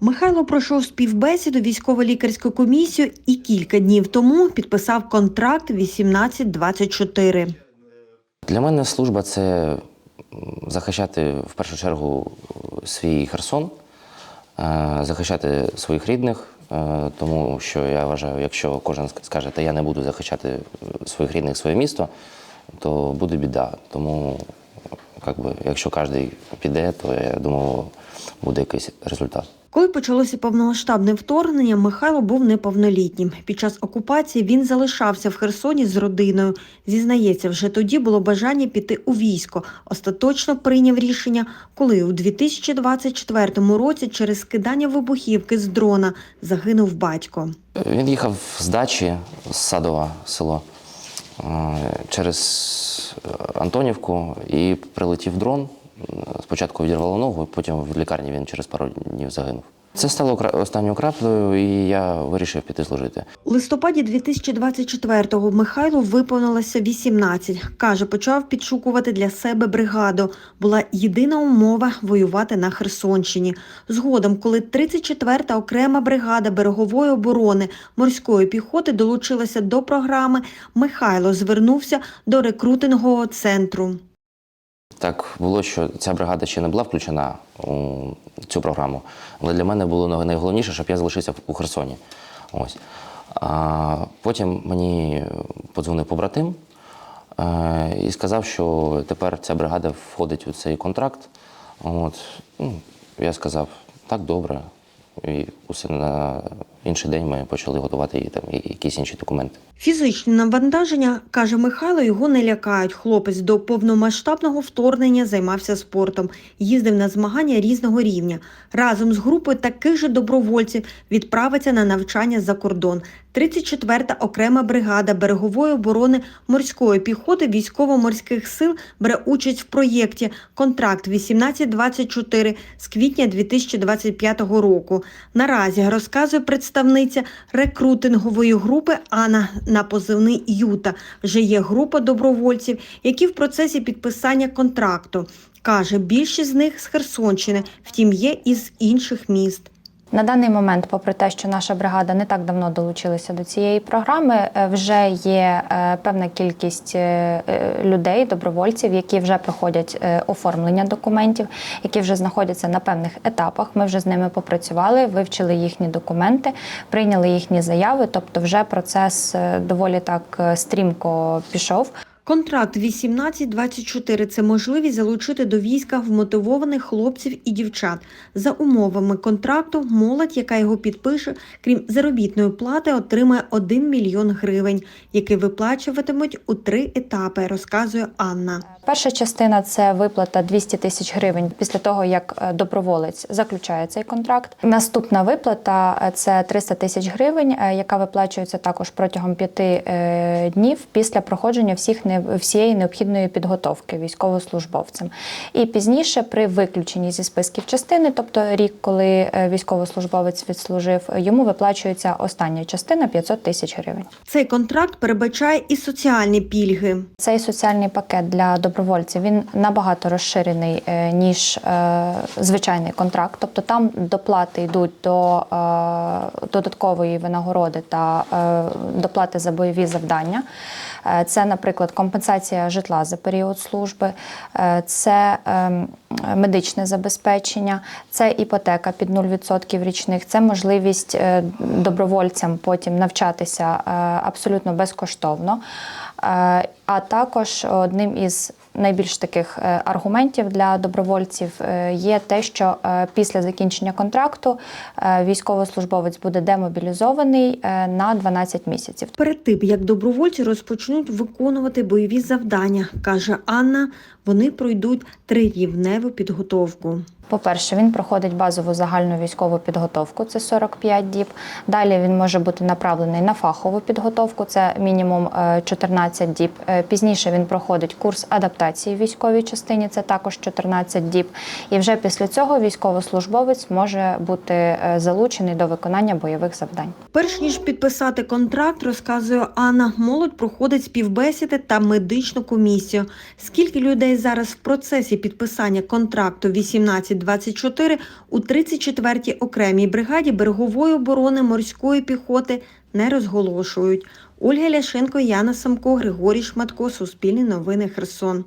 Михайло пройшов співбесіду військово-лікарську комісію і кілька днів тому підписав контракт 1824. Для мене служба це захищати в першу чергу свій Херсон, е, захищати своїх рідних, е, тому що я вважаю, якщо кожен скаже, та я не буду захищати своїх рідних, своє місто, то буде біда. Тому, як якщо кожен піде, то я думаю, буде якийсь результат. Коли почалося повномасштабне вторгнення, Михайло був неповнолітнім. Під час окупації він залишався в Херсоні з родиною. Зізнається, вже тоді було бажання піти у військо. Остаточно прийняв рішення, коли у 2024 році через скидання вибухівки з дрона загинув батько. Він їхав з дачі з Садова село е, через е, Антонівку і прилетів дрон. Спочатку відірвало ногу, потім в лікарні він через пару днів загинув. Це стало останньою краплею, і я вирішив піти служити. У листопаді 2024-го Михайлу виповнилося 18. Каже, почав підшукувати для себе бригаду. Була єдина умова воювати на Херсонщині. Згодом, коли 34-та окрема бригада берегової оборони морської піхоти долучилася до програми, Михайло звернувся до рекрутингового центру. Так було, що ця бригада ще не була включена у цю програму, але для мене було найголовніше, щоб я залишився у Херсоні. Ось. А потім мені подзвонив побратим е, і сказав, що тепер ця бригада входить у цей контракт. От. Ну, я сказав, так, добре. І усе на інший день ми почали готувати і, там, якісь інші документи. Фізичні навантаження, каже Михайло, його не лякають. Хлопець до повномасштабного вторгнення займався спортом, їздив на змагання різного рівня. Разом з групою таких же добровольців відправиться на навчання за кордон. 34-та окрема бригада берегової оборони морської піхоти військово-морських сил бере участь в проєкті «Контракт 1824» з квітня 2025 року. Наразі розказує представниця рекрутингової групи Анна на позивний Юта. Вже є група добровольців, які в процесі підписання контракту. Каже, більшість з них з Херсонщини, втім є і інших міст. На даний момент, попри те, що наша бригада не так давно долучилася до цієї програми, е, вже є е, певна кількість е, людей, добровольців, які вже проходять оформлення документів, які вже знаходяться на певних етапах. Ми вже з ними попрацювали, вивчили їхні документи, прийняли їхні заяви. Тобто, вже процес доволі так стрімко пішов. Контракт 1824 – це можливість залучити до війська вмотивованих хлопців і дівчат. За умовами контракту молодь, яка його підпише, крім заробітної плати, отримає 1 мільйон гривень, який виплачуватимуть у три етапи, розказує Анна. Перша частина це виплата 200 тисяч гривень після того, як е, доброволець заключає цей контракт. Наступна виплата це 300 тисяч гривень, е, яка виплачується також протягом п'яти е, днів після проходження всіх не всієї необхідної підготовки військовослужбовцям. І пізніше, при виключенні зі списків частини, тобто рік, коли е, військовослужбовець відслужив, йому виплачується остання частина 500 тисяч гривень. Цей контракт передбачає і соціальні пільги. Цей соціальний пакет для добровольців він набагато розширений е, ніж е, звичайний контракт. Тобто там доплати йдуть до додаткової винагороди та доплати за бойові завдання. Це, наприклад, компенсація житла за період служби, е, це ем, медичне забезпечення, це іпотека під 0% річних, це можливість е, добровольцям потім навчатися е, абсолютно безкоштовно. А також одним із найбільш таких е, аргументів для добровольців е, є те, що е, після закінчення контракту військовослужбовець буде демобілізований на 12 місяців. Перед тим, як добровольці розпочнуть виконувати бойові завдання, каже Анна, вони пройдуть трирівневу підготовку. По-перше, він проходить базову загальну військову підготовку, це 45 діб. Далі він може бути направлений на фахову підготовку, це мінімум е, 14 діб. Е, Пізніше він проходить курс адаптації в військовій частині, це також 14 діб. І вже після цього військовослужбовець може бути е, залучений до виконання бойових завдань. Перш ніж підписати контракт, розказує Анна, молодь проходить співбесіди та медичну комісію. Скільки людей зараз в процесі підписання контракту 1824 у 34-й окремій бригаді берегової оборони морської піхоти не розголошують. Ольга Ляшенко, Яна Самко, Григорій Шматко, Суспільні новини Херсон.